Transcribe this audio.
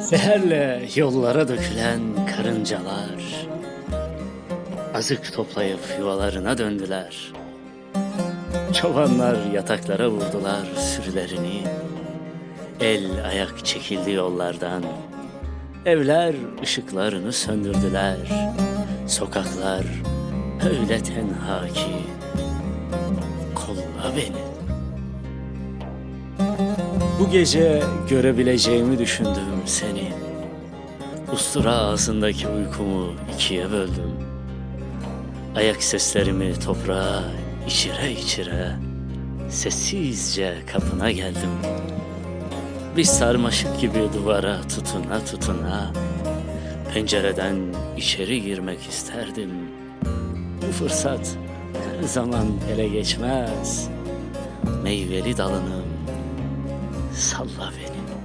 Seherle yollara dökülen karıncalar Azık toplayıp yuvalarına döndüler. Çobanlar yataklara vurdular sürülerini. El ayak çekildi yollardan. Evler ışıklarını söndürdüler. Sokaklar öyle tenha ki Kolla beni bu gece görebileceğimi düşündüm seni. Ustura ağzındaki uykumu ikiye böldüm. Ayak seslerimi toprağa içire içire sessizce kapına geldim. Bir sarmaşık gibi duvara tutuna tutuna pencereden içeri girmek isterdim. Bu fırsat her zaman ele geçmez. Meyveli dalınım Salla beni.